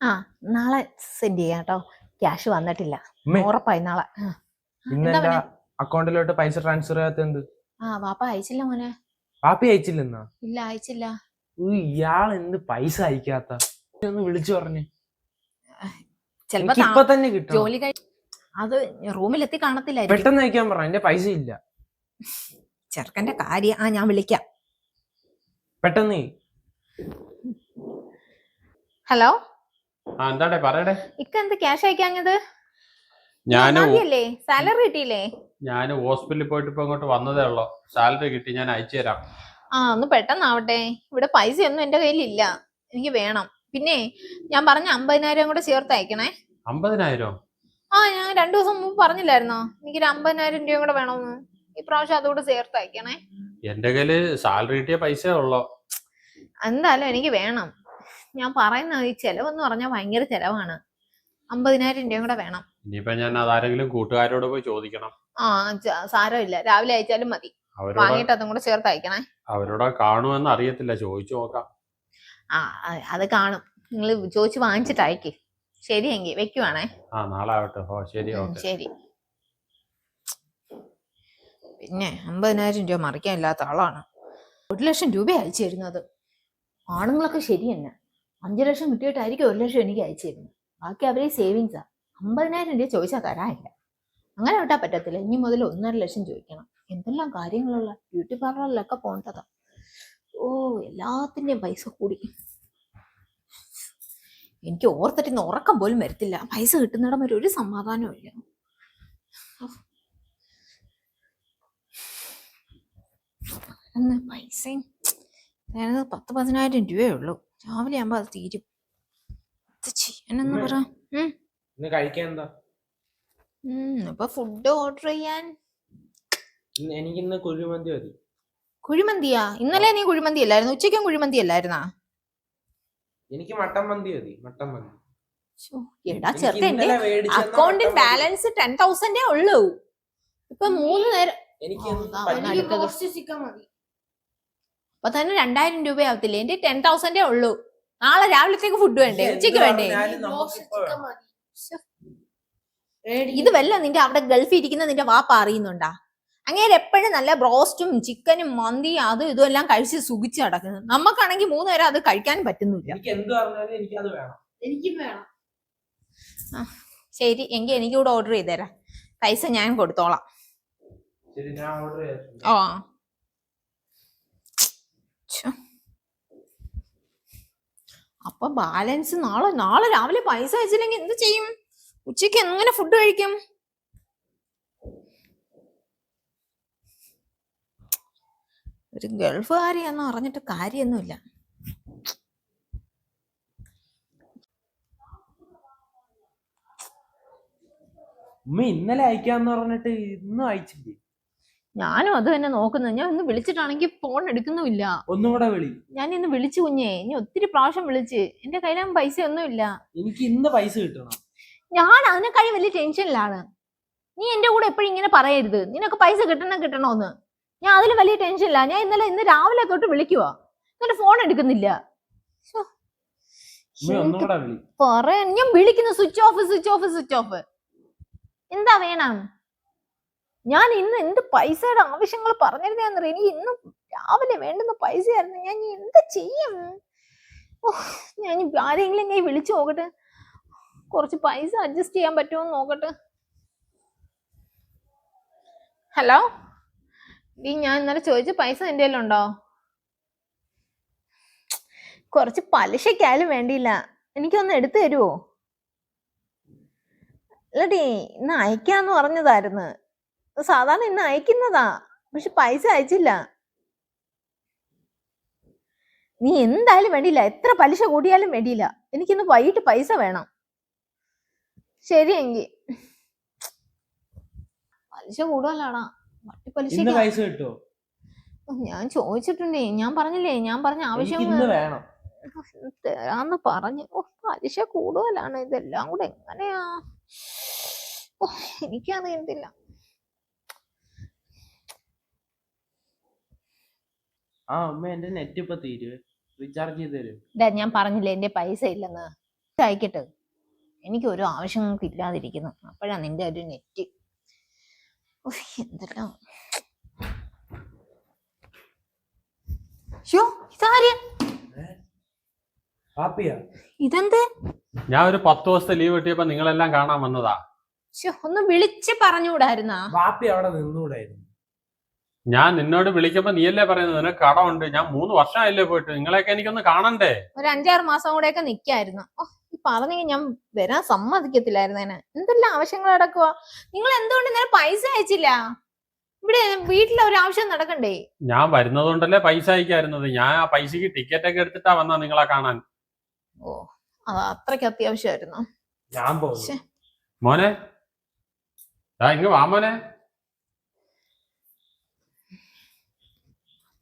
ആ. നാളെ സെൻഡ് ചെയ്യാം കേട്ടോ. ക്യാഷ് വന്നിട്ടില്ല. ഉമ്മേ, ഉറപ്പായി നാളെ. ആ. ഇന്ന് എന്താ എന്റെ മോനെ? അക്കൗണ്ടിലോട്ട് പൈസ ട്രാൻസ്ഫർ ചെയ്യാത്ത എന്ത്? ആ വാപ്പ അയച്ചില്ല മോനെ. പാപ്പി അയച്ചില്ലെന്നാ? ഇല്ല അയച്ചില്ല. ഇയാൾ എന്ത് പൈസ അയക്കാത്ത? ഒന്ന് വിളിച്ചു പറഞ്ഞു. ചെലപ്പോ എനിക്ക് ഇപ്പൊ തന്നെ കിട്ടും ജോലി കഴി അത് റൂമിലെത്തി കാണത്തില്ലായിരിക്കും. പെട്ടെന്ന് അയക്കാൻ പറ എന്റെ പൈസ ഇല്ല. ചെറുക്കന്റെ കാര്യം. ആ ഞാൻ വിളിക്കാം. പെട്ടെന്ന് ഹലോ? ആ എന്താടേ പറയടേ? ഇക്ക എന്ത് ക്യാഷ് അയക്കാഞ്ഞത്? ഞാൻ സാലറി കിട്ടിയില്ലേ? ഞാൻ ഹോസ്പിറ്റലിൽ പോയിട്ട് ഇപ്പൊ ഇങ്ങോട്ട് വന്നതേ ഉള്ളൂ. സാലറി കിട്ടി ഞാൻ അയച്ചു തരാം. ആ ഒന്ന് പെട്ടെന്നാവട്ടെ. ഇവിടെ പൈസ ഒന്നും എന്റെ കയ്യിലില്ല. എനിക്ക് വേണം. പിന്നെ ഞാൻ പറഞ്ഞ അമ്പതിനായിരം കൂടെ ചേർത്ത് അയക്കണേ. അമ്പതിനായിരം? ആ ഞാൻ രണ്ടു ദിവസം മുമ്പ് പറഞ്ഞില്ലായിരുന്നോ? എനിക്കൊരു അമ്പതിനായിരം രൂപ കൂടെ വേണമെന്ന് ഇപ്രാവശ്യം അതുകൂടെ ചേർത്ത് അയക്കണേ. എന്റെ കയ്യിൽ സാലറി കിട്ടിയ പൈസ ഉള്ളോ. എന്തായാലും എനിക്ക് വേണം. ഞാൻ പറയുന്നത് ഈ ചെലവെന്ന് പറഞ്ഞാൽ ഭയങ്കര ചെലവാണ്. അമ്പതിനായിരം രൂപയും കൂടെ വേണം. ഇനിയിപ്പോ ഞാൻ അതാരെങ്കിലും കൂട്ടുകാരോട് പോയി ചോദിക്കണം. ആ ച- സാരമില്ല. രാവിലെ അയച്ചാലും മതി. അവരോട് വാങ്ങിയിട്ട് അതും കൂടെ ചേർത്ത് അയക്കണേ. അവരോട് കാണുമെന്ന് അറിയത്തില്ല. ചോദിച്ചു നോക്കാം. ആ അ- അത് കാണും. നിങ്ങൾ ചോദിച്ച് വാങ്ങിച്ചിട്ട് അയക്ക്. ശരിയെങ്കിൽ വെക്കുവാണേ. ആ നാളെ ആവട്ടെ ഓ ശരി ഉം, ഓക്കെ. ശരി. പിന്നെ അമ്പതിനായിരം രൂപ മറിക്കാൻ ഇല്ലാത്ത ആളാണ്. ഒരു ലക്ഷം രൂപ അയച്ചു തരുന്നത്. ആണുങ്ങളൊക്കെ ശരി തന്നെ. അഞ്ചു ലക്ഷം കിട്ടിയിട്ടായിരിക്കും ഒരു ലക്ഷം എനിക്ക് അയച്ചിരുന്നത്. ബാക്കി അവരെ സേവിങ്സാണ് അമ്പതിനായിരം രൂപ ചോദിച്ചാൽ തരാനില്ല. അങ്ങനെ വിട്ടാൽ പറ്റത്തില്ല. ഇനി മുതൽ ഒന്നര ലക്ഷം ചോദിക്കണം. എന്തെല്ലാം കാര്യങ്ങളുള്ള ബ്യൂട്ടി പാർലറിലൊക്കെ പോകേണ്ടതാ ഓ എല്ലാത്തിന്റെയും പൈസ കൂടി. എനിക്ക് ഓർത്തിട്ട് ഇന്ന് ഉറക്കം പോലും വരത്തില്ല. പൈസ കിട്ടുന്നിടം വരെ ഒരു സമാധാനവും ഇല്ല. പൈസയും പത്ത് പതിനായിരം രൂപയേ ഉള്ളൂ. രാവിലെ ആകുമ്പോ അത് തീരും. ഇത് ചെയ്യാനെന്ന്. പറ. ഇന്ന് കഴിക്കാൻ എന്താ ഇപ്പൊ ഫുഡ് ഓർഡർ ചെയ്യാൻ. ഇന്ന് എനിക്കിന്ന് കുഴിമന്തി മതി. കുഴിമന്തിയാ? ഇന്നലെ നീ കുഴിമന്തി അല്ലായിരുന്നു? ഉച്ചയ്ക്കും കുഴിമന്തി അല്ലായിരുന്നാ? എനിക്ക് മട്ടൻ മന്തി മതി മട്ടൻ മന്തി. എടാ എനിക്ക് ചെറുക്കൻ അക്കൗണ്ടിൽ ബാലൻസ് ടെൻ തൗസൻഡേ ഉള്ളൂ. ഇപ്പൊ മൂന്ന് നേരം എനിക്ക് ആ, ചിക്കൻ മതി. എനിക്ക് അപ്പൊ തന്നെ രണ്ടായിരം രൂപ ആവത്തില്ലേ എന്റെ ടെൻ തൗസൻഡേ ഉള്ളൂ. നാളെ രാവിലത്തേക്ക് ഫുഡ് വേണ്ടേ? ഉച്ചയ്ക്ക് വേണ്ടേ? ഇത് വല്ല നിന്റെ അവിടെ ഗൾഫിൽ ഇരിക്കുന്ന നിന്റെ വാപ്പ അറിയുന്നുണ്ടാ? അങ്ങേര് എപ്പോഴും നല്ല ബ്രോസ്റ്റും ചിക്കനും മന്തി അതും ഇതും എല്ലാം കഴിച്ച് സുഖിച്ച് നടക്കുന്നത് നമുക്കാണെങ്കിൽ മൂന്ന് പേരെ അത് കഴിക്കാൻ പറ്റുന്നില്ല. എനിക്ക് എന്ത് പറഞ്ഞാലും എനിക്കത് വേണം. എനിക്കും വേണം. ശരി. എങ്കിൽ എനിക്ക് കൂടെ ഓർഡർ ചെയ്തേരാ. പൈസ ഞാൻ കൊടുത്തോളാം. ശരി ഞാൻ ഓർഡർ ചെയ്തിട്ടുണ്ട് ആ ഛെ. അപ്പൊ ബാലൻസ് നാളെ നാളെ രാവിലെ പൈസ അയച്ചില്ലെങ്കിൽ എന്ത് ചെയ്യും? ഉച്ചയ്ക്ക് എങ്ങനെ ഫുഡ് കഴിക്കും? ഒരു ഗൾഫുകാരിയെന്ന് പറഞ്ഞിട്ട് കാര്യമൊന്നുമില്ല. ഉമ്മ ഇന്നലെ അയക്കാന്ന് പറഞ്ഞിട്ട് ഇന്നും അയച്ചില്ലേ? ഞാനും അത് തന്നെ നോക്കുന്നത് ഞാൻ ഒന്ന് വിളിച്ചിട്ടാണെങ്കിൽ ഫോൺ എടുക്കുന്നുമില്ല. ഒന്നുകൂടെ വിളി. ഞാൻ ഇന്ന് വിളിച്ചു കുഞ്ഞേ. ഇനി ഒത്തിരി പ്രാവശ്യം വിളിച്ച്. എന്റെ കയ്യിലാ പൈസ ഒന്നുമില്ല എനിക്ക് ഇന്ന് പൈസ കിട്ടണം. ഞാൻ അതിനെക്കാളും വലിയ ടെൻഷനിലാണ്. നീ എന്റെ കൂടെ എപ്പോഴും ഇങ്ങനെ പറയരുത്. നിനക്ക് പൈസ കിട്ടണം കിട്ടണോന്ന്. ഞാൻ അതിൽ വലിയ ടെൻഷനില്ല ഞാൻ ഇന്നലെ ഇന്ന് രാവിലെ തൊട്ട് വിളിക്കുക എന്നിട്ട് ഫോൺ എടുക്കുന്നില്ല. ശ്ശോ. വിളി. പറയാൻ ഞാൻ വിളിക്കുന്നു. Switch off switch off switch off എന്താ വേണം? ഞാൻ ഇന്ന് എന്ത് പൈസയുടെ ആവശ്യങ്ങൾ പറഞ്ഞിരുന്നേന്നറിയ? എനിക്ക് ഇന്ന് രാവിലെ വേണ്ടുന്ന പൈസയായിരുന്നു. ഞാൻ എന്ത് ചെയ്യും? ഓ ഞാൻ ആരെങ്കിലും ഞാൻ വിളിച്ചു നോക്കട്ടെ. കുറച്ച് പൈസ അഡ്ജസ്റ്റ് ചെയ്യാൻ പറ്റുമോ എന്ന് നോക്കട്ടെ. ഹലോ? ഈ ഞാൻ ഇന്നലെ ചോദിച്ച പൈസ എന്റെ കയ്യിലുണ്ടോ കുറച്ച് പലിശക്കായാലും വേണ്ടിയില്ല. എനിക്കൊന്ന് എടുത്തു തരുമോ അല്ലടി ഇന്ന് അയക്കാന്ന് പറഞ്ഞതായിരുന്നു. സാധാരണ ഇന്ന് അയക്കുന്നതാ പക്ഷെ പൈസ അയച്ചില്ല. നീ എന്തായാലും വേണ്ടിയില്ല എത്ര പലിശ കൂടിയാലും വേണ്ടിയില്ല. എനിക്കിന്ന് വൈകിട്ട് പൈസ വേണം. ശരിയെങ്കി. പലിശ കൂടുതലാണോ. ഇന്ന് പൈസ കിട്ടുമോ ഞാൻ ചോദിച്ചിട്ടുണ്ടേ ഞാൻ പറഞ്ഞില്ലേ ഞാൻ പറഞ്ഞ ആവശ്യം തരാന്ന് പറഞ്ഞു. ഓ പലിശ കൂടുതലാണ്. ഇതെല്ലാം കൂടെ എങ്ങനെയാ? ഓ എനിക്കറിയത്തില്ല ആ അമ്മ എന്റെ നെറ്റ് ഇപ്പൊ തീരുവേ റീചാർജ് ചെയ്ത് തരും. ഡാ, ഞാൻ പറഞ്ഞില്ലേ എന്റെ പൈസ ഇല്ലെന്ന്? അയക്കട്ടെ. എനിക്ക് ഒരു ആവശ്യങ്ങൾക്ക് ഇല്ലാതിരിക്കുന്നു. അപ്പോഴാ നിന്റെ ഒരു നെറ്റ് എന്തെല്ലാം? ഷോ ഇതാര്? ഹാപ്പിയാ ഇതെന്ത്? ഞാൻ ഒരു പത്ത് ദിവസത്തെ ലീവ് കിട്ടിയപ്പോ നിങ്ങളെല്ലാം കാണാൻ വന്നതാ. ശ്ശോ, ഒന്ന് വിളിച്ച് പറഞ്ഞുകൂടായിരുന്നാ? പാപ്പി അവിടെ നിന്നൂടായിരുന്നു. ഞാൻ നിന്നോട് വിളിക്കുമ്പോ നീയല്ലേ പറയുന്നത്? നിനക്ക് കടമുണ്ട്. ഞാൻ മൂന്ന് വർഷമായില്ലേ പോയിട്ട്. നിങ്ങളെയൊക്കെ എനിക്കൊന്ന് കാണണ്ടേ? ഒരു അഞ്ചാറ് മാസം കൂടെയൊക്കെ നിക്കായിരുന്നു. ഓ ഈ പറഞ്ഞെങ്കിൽ ഞാൻ വരാൻ സമ്മതിക്കത്തില്ലായിരുന്നേനെ എന്തെല്ലാം ആവശ്യങ്ങൾ നടക്കുക നിങ്ങൾ എന്തുകൊണ്ട് ഇന്നലെ പൈസ അയച്ചില്ല? ഇവിടെ വീട്ടിലെ ഒരു ആവശ്യം നടക്കണ്ടേ? ഞാൻ വരുന്നതുകൊണ്ടല്ലേ പൈസ അയക്കായിരുന്നത്. ഞാൻ ആ പൈസക്ക് ടിക്കറ്റ് ഒക്കെ എടുത്തിട്ടാ വന്നാ നിങ്ങളെ കാണാൻ. ഓ അത് അത്രയ്ക്ക് അത്യാവശ്യമായിരുന്നു. ഞാൻ. മോനെ. ഇങ്ങ് വാ മോനെ.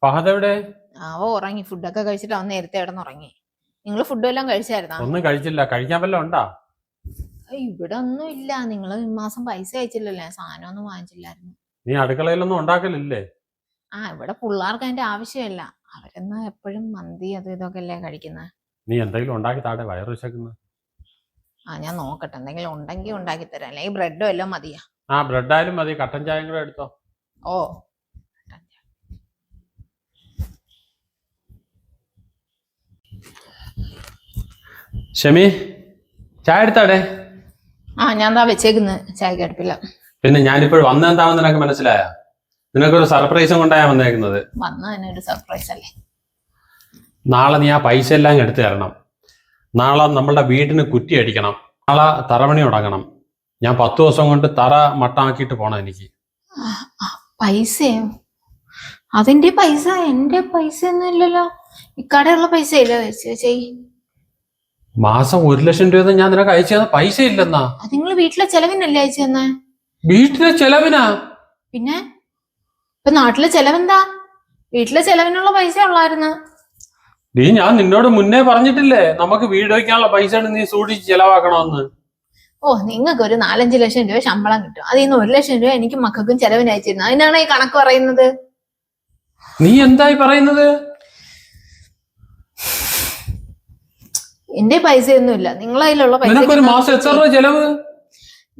ഫഹദ് എവിടെ അവ ഉറങ്ങി. ഫുഡൊക്കെ കഴിച്ചിട്ട് അവൻ നേരത്തെ ഉറങ്ങി നിങ്ങൾ ഫുഡ് എല്ലാം കഴിച്ചായിരുന്നോ? ഒന്നും കഴിച്ചില്ല. കഴിക്കാൻ വല്ലതും ഉണ്ടാ? ഇവിടെ ഒന്നും ഇല്ല. നിങ്ങൾ ഈ മാസം പൈസ അയച്ചില്ലല്ലേ? സാധനം ഒന്നും വാങ്ങിച്ചില്ലായിരുന്നു. നീ അടുക്കളയിലൊന്നും ഉണ്ടാക്കലില്ലേ? ആ ഇവിടെ പിള്ളേർക്ക് അതിന്റെ ആവശ്യമില്ല. അവരെന്നാ എപ്പോഴും മന്തി അതും ഇതൊക്കെ അല്ലേ കഴിക്കുന്നത് നീ എന്തെങ്കിലും ഉണ്ടാക്കി താടെ വയറ് വിശക്കുന്നു. ആ ഞാൻ നോക്കട്ടെ. എന്തെങ്കിലും ഉണ്ടെങ്കിൽ ഉണ്ടാക്കി തരാം. അല്ലെങ്കിൽ ബ്രെഡോ എല്ലാം മതിയാ. ആ ബ്രെഡ് ആയാലും മതി. കട്ടൻ ചായയും കൂടെ എടുത്തോ. ഓ. ഷമി ചായ എടുത്താടെ? ആ ഞാൻ താ വെച്ചേക്കുന്നത് ചായക്ക് അടുപ്പില്ല പിന്നെ ഞാനിപ്പോൾ വന്നെന്താണെന്ന് നിനക്ക് മനസ്സിലായ? നിനക്കൊരു സർപ്രൈസും കൊണ്ടാ ഞാൻ വന്നേക്കുന്നത്. വന്ന ഒരു സർപ്രൈസ് അല്ലേ? നാളെ നീ ആ പൈസ എല്ലാം എടുത്തു തരണം. നാളെ നമ്മളുടെ വീടിന് കുറ്റി അടിക്കണം. നാളെ തറമണി തുടങ്ങണം ഞാൻ പത്ത് ദിവസം കൊണ്ട് തറ മട്ടാക്കിയിട്ട് പോണം എനിക്ക്. പൈസയോ? അതിന്റെ പൈസ എന്റെ പൈസ ഒന്നും ഇല്ലല്ലോ ഇക്കടെയുള്ള പൈസ ഇല്ല? ചെയ് മാസം ഒരു ലക്ഷം രൂപ ഞാൻ നിനക്ക് അയച്ചു തന്ന പൈസ ഇല്ലെന്നാ? അത് നിങ്ങൾ വീട്ടിലെ ചെലവിനല്ലേ അയച്ചു തന്നെ? വീട്ടിലെ ചെലവിനാ? പിന്നെ? ഇപ്പൊ നാട്ടിലെ ചെലവെന്താ? വീട്ടിലെ ചെലവിനുള്ള പൈസ ഉള്ളായിരുന്നു. നീ ഞാൻ നിന്നോട് മുന്നേ പറഞ്ഞിട്ടില്ലേ നമുക്ക് വീട് വയ്ക്കാനുള്ള പൈസ നീ സൂക്ഷിച്ച് ചെലവാക്കണമെന്ന് ഓ നിങ്ങൾക്ക് ഒരു നാലഞ്ച് ലക്ഷം രൂപ ശമ്പളം കിട്ടും. അതിൽ നിന്ന് ഒരു ലക്ഷം രൂപ എനിക്ക് മക്കൾക്കും ചെലവിന് അയച്ചിരുന്നു. അതിനാണ് ഈ കണക്ക് പറയുന്നത്. നീ എന്തായി പറയുന്നത്? എന്റെ പൈസ ഒന്നുമില്ല നിങ്ങളതിലുള്ള പൈസ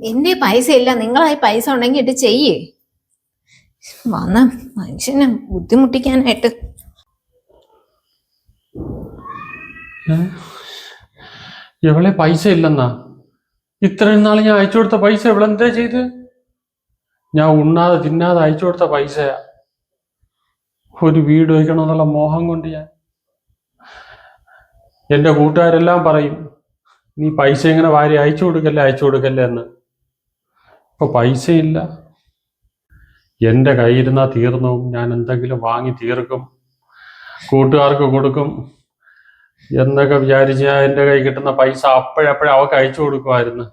എന്റെ പൈസ ഇല്ല നിങ്ങളായി പൈസ ഉണ്ടെങ്കിൽ ഇട്ട് ചെയ്യേ. വന്ന മനുഷ്യനെ ബുദ്ധിമുട്ടിക്കാനായിട്ട്. ഇവളെ പൈസ ഇല്ലെന്നാ? ഇത്രയും നാൾ ഞാൻ അയച്ചു കൊടുത്ത പൈസ ഇവളെന്താ ചെയ്ത്? ഞാൻ ഉണ്ണാതെ തിന്നാതെ അയച്ചു കൊടുത്ത പൈസയാ. ഒരു വീട് വയ്ക്കണമെന്നുള്ള മോഹം കൊണ്ട് ഞാൻ എന്റെ കൂട്ടുകാരെല്ലാം പറയും നീ പൈസ ഇങ്ങനെ വാരി അയച്ചു കൊടുക്കല്ലേ അയച്ചു കൊടുക്കല്ലേ എന്ന്. ഇപ്പോൾ പൈസയില്ല. എന്റെ കയ്യിരുന്നാൽ തീർന്നു. ഞാൻ എന്തെങ്കിലും വാങ്ങി തീർക്കും കൂട്ടുകാർക്ക് കൊടുക്കും എന്നൊക്കെ വിചാരിച്ച് ഞാൻ എന്റെ കൈ കിട്ടുന്ന പൈസ അപ്പോഴപ്പോഴും അവൾക്ക് അയച്ചു കൊടുക്കുമായിരുന്നു.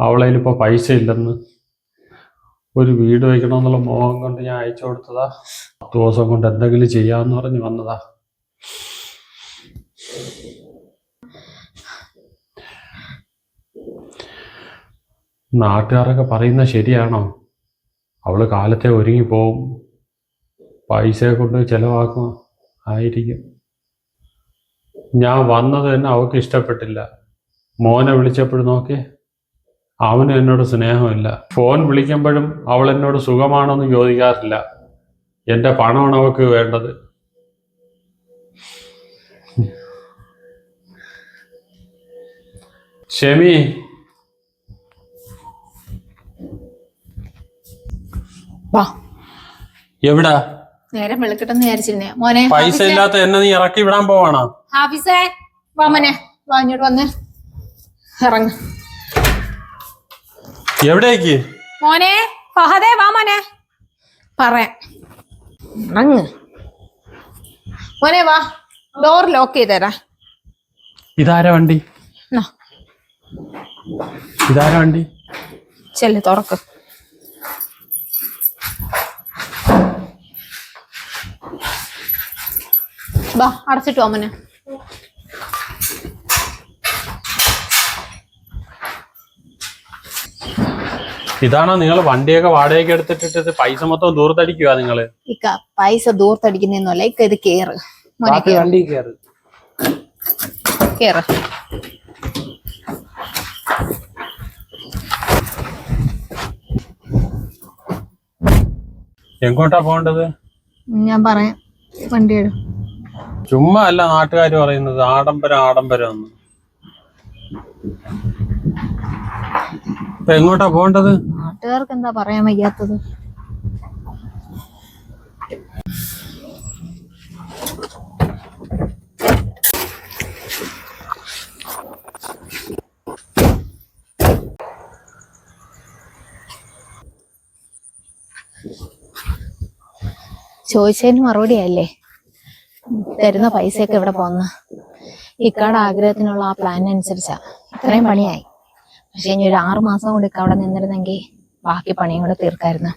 അവളതിൽ ഇപ്പോൾ പൈസ ഇല്ലെന്ന്. ഒരു വീട് വയ്ക്കണമെന്നുള്ള മോഹം കൊണ്ട് ഞാൻ അയച്ചു കൊടുത്തതാ. പത്ത് ദിവസം കൊണ്ട് എന്തെങ്കിലും ചെയ്യാമെന്ന് പറഞ്ഞ് വന്നതാ. നാട്ടുകാരൊക്കെ പറയുന്ന ശരിയാണോ? അവൾ കാലത്തെ ഒരുങ്ങി പോവും. പൈസയെ കൊണ്ട് ചെലവാക്കും. ആയിരിക്കും. ഞാൻ വന്നത് തന്നെ അവൾക്ക് ഇഷ്ടപ്പെട്ടില്ല. മോനെ വിളിച്ചപ്പോഴും നോക്കി. അവന് എന്നോട് സ്നേഹമില്ല. ഫോൺ വിളിക്കുമ്പോഴും അവൾ എന്നോട് സുഖമാണോന്ന് ചോദിക്കാറില്ല. എന്റെ പണമാണ് അവൾക്ക് വേണ്ടത്. ഷെമി വാ. എവിടാ? നേരം വെളുക്കട്ടെന്ന് വിചാരിച്ചിരുന്നേ. മോനെ പൈസ ഇല്ലാത്ത എന്നെ നീ ഇറക്കി വിടാൻ പോവാണോ? ഹാഫിസേ വാ മോനെ. വാ ഇങ്ങോട്ട് വന്ന്. ഇറങ്ങ. എവിടേക്ക്? മോനെ ഫഹദേ വാ മോനെ. പറയാം ഇറങ്ങ്. മോനെ വാ. ഡോർ ലോക്ക് ചെയ്തരാ. ഇതാര വണ്ടി? ഇതാര വണ്ടി? ചെല്ലു തുറക്ക്. ബാ അടച്ചിട്ട് അമ്മനെ ഇതാണോ നിങ്ങൾ വണ്ടിയൊക്കെ വാടകയൊക്കെ എടുത്തിട്ടിട്ട് പൈസ മൊത്തം ദൂർത്തടിക്കുക നിങ്ങൾ? പൈസ ദൂർത്തടിക്കുന്നൊന്നുമല്ല ഇക്ക ഇത് കേറ്. മോനെ കേറ്. വണ്ടി കയറി കേറ്. ഞാൻ പറയാം വണ്ടിയെടുക്കും ചുമ്മാ അല്ല നാട്ടുകാർ പറയുന്നത് ആഡംബരം ആഡംബരം എന്ന്. എങ്ങോട്ടാ പോണ്ടത് നാട്ടുകാർക്ക് എന്താ പറയാൻ വയ്യാത്തത്? ചോദിച്ചതിന് മറുപടി അല്ലേ തരുന്ന പൈസയൊക്കെ ഇവിടെ പോന്ന? ഇക്കാട് ആഗ്രഹത്തിനുള്ള ആ പ്ലാൻ അനുസരിച്ചാ. ഇത്രയും പണിയായി. പക്ഷെ ഇനി ഒരു ആറു മാസം കൂടി ഇക്കവിടെ നിന്നിരുന്നെങ്കിൽ ബാക്കി പണിയും കൂടെ തീർക്കായിരുന്നു.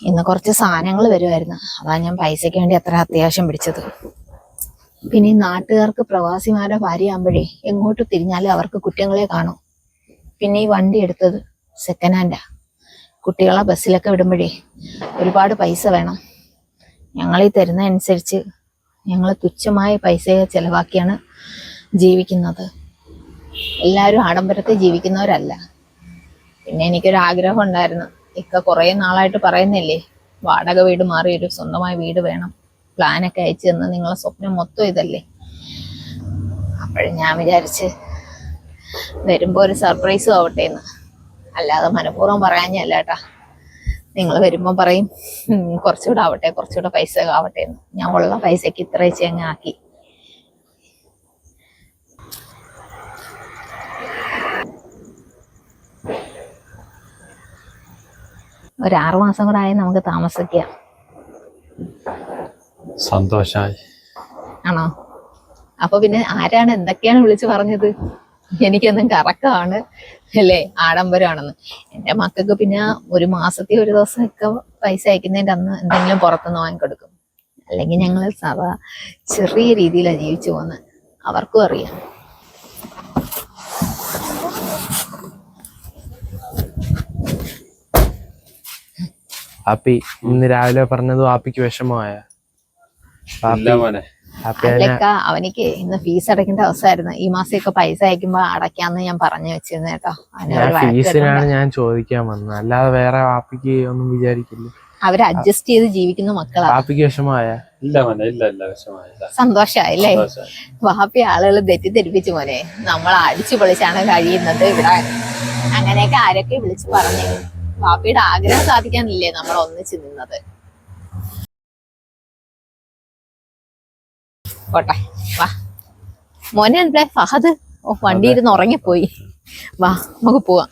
ഇന്ന് കുറച്ച് സാധനങ്ങൾ വരുമായിരുന്നു അതാ ഞാൻ പൈസയ്ക്ക് വേണ്ടി അത്ര അത്യാവശ്യം പിടിച്ചത്. പിന്നെ ഈ നാട്ടുകാർക്ക് പ്രവാസിമാരുടെ ഭാര്യയാകുമ്പോഴേ എങ്ങോട്ട് തിരിഞ്ഞാലും അവർക്ക് കുറ്റങ്ങളെ കാണും. പിന്നെ ഈ വണ്ടി എടുത്തത് സെക്കൻഡ് ഹാൻഡാ കുട്ടികളെ ബസ്സിലൊക്കെ വിടുമ്പോഴേ ഒരുപാട് പൈസ വേണം. ഞങ്ങൾ ഈ തരുന്ന അനുസരിച്ച് ഞങ്ങൾ തുച്ഛമായ പൈസയെ ചിലവാക്കിയാണ് ജീവിക്കുന്നത്. എല്ലാവരും ആഡംബരത്തെ ജീവിക്കുന്നവരല്ല. പിന്നെ എനിക്കൊരു ആഗ്രഹം ഉണ്ടായിരുന്നു ഇക്ക കുറേ നാളായിട്ട് പറയുന്നില്ലേ വാടക വീട് മാറി ഒരു സ്വന്തമായ വീട് വേണം. പ്ലാനൊക്കെ അയച്ചു തന്ന് നിങ്ങളെ സ്വപ്നം മൊത്തം ഇതല്ലേ? അപ്പോഴും ഞാൻ വിചാരിച്ച് വരുമ്പോൾ ഒരു സർപ്രൈസും ആവട്ടെ എന്ന് അല്ലാതെ മനഃപൂർവം പറയാഞ്ഞല്ല കേട്ടാ. നിങ്ങൾ വരുമ്പോൾ പറയും "ഉം, കുറച്ചുകൂടെ ആവട്ടെ കുറച്ചുകൂടെ പൈസ ആവട്ടെ എന്ന്. ഞാൻ ഉള്ള പൈസക്ക് ഇത്ര വെച്ച് അങ്ങ് ആക്കി. ഒരു ആറു മാസം കൂടെ ആയി നമുക്ക് താമസിക്കാം. സന്തോഷായി. ആണോ? അപ്പൊ പിന്നെ ആരാണ് എന്തൊക്കെയാണ് വിളിച്ചു പറഞ്ഞത്? എനിക്കൊന്നും കറക്കമാണ് അല്ലേ? ആഡംബരമാണെന്ന്. എന്റെ മക്കൾക്ക് പിന്നെ ഒരു മാസത്തിൽ ഒരു ദിവസമൊക്കെ പൈസ അയക്കുന്നതിന്റെ അന്ന് എന്തെങ്കിലും പുറത്തുനിന്ന് വാങ്ങിക്കൊടുക്കും. അല്ലെങ്കിൽ ഞങ്ങൾ സദാ ചെറിയ രീതിയിലാണ് ജീവിച്ചു പോകുന്നത്. അവർക്കും അറിയാം. ആപ്പി ഇന്ന് രാവിലെ പറഞ്ഞത് ആപ്പിക്ക് വിഷമമായ? അല്ലക്ക അവനിക്ക് ഇന്ന് ഫീസ് അടയ്ക്കേണ്ട അവസരമായിരുന്നു ഈ മാസം ഒക്കെ പൈസ അയക്കുമ്പോ അടയ്ക്കാന്ന് ഞാൻ പറഞ്ഞു വെച്ചിരുന്നു കേട്ടോ. ഫീസിനാണ് ഞാൻ ചോദിക്കാൻ വന്നത്. അല്ലാതെ വേറെ വാപ്പിക്ക് ഒന്നും വിചാരിക്കില്ല. അവർ അഡ്ജസ്റ്റ് ചെയ്ത് ജീവിക്കുന്ന മക്കളാണ് വാപ്പിക്ക് വിഷമമായ? ഇല്ല മോനെ ഇല്ല ഇല്ല വിഷമായില്ല സന്തോഷായില്ലേ? സന്തോഷായി. വാപ്പി ആളുകൾ തെറ്റിദ്ധരിപ്പിച്ചു മോനെ. നമ്മൾ അടിച്ചു പൊളിച്ചാണ് കഴിയുന്നത് ഇവിടെ. അങ്ങനെയൊക്കെ ആരൊക്കെ വിളിച്ചു പറഞ്ഞു വാപ്പിയുടെ ആഗ്രഹം സാധിക്കാനില്ലേ നമ്മൾ ഒന്നിച്ചു നിന്നത്? പോട്ടെ. വാ. മോനെ എന്താ? ഫഹദ് ഓ വണ്ടി ഇരുന്ന് ഉറങ്ങിപ്പോയി. വാ നമുക്ക് പോവാം.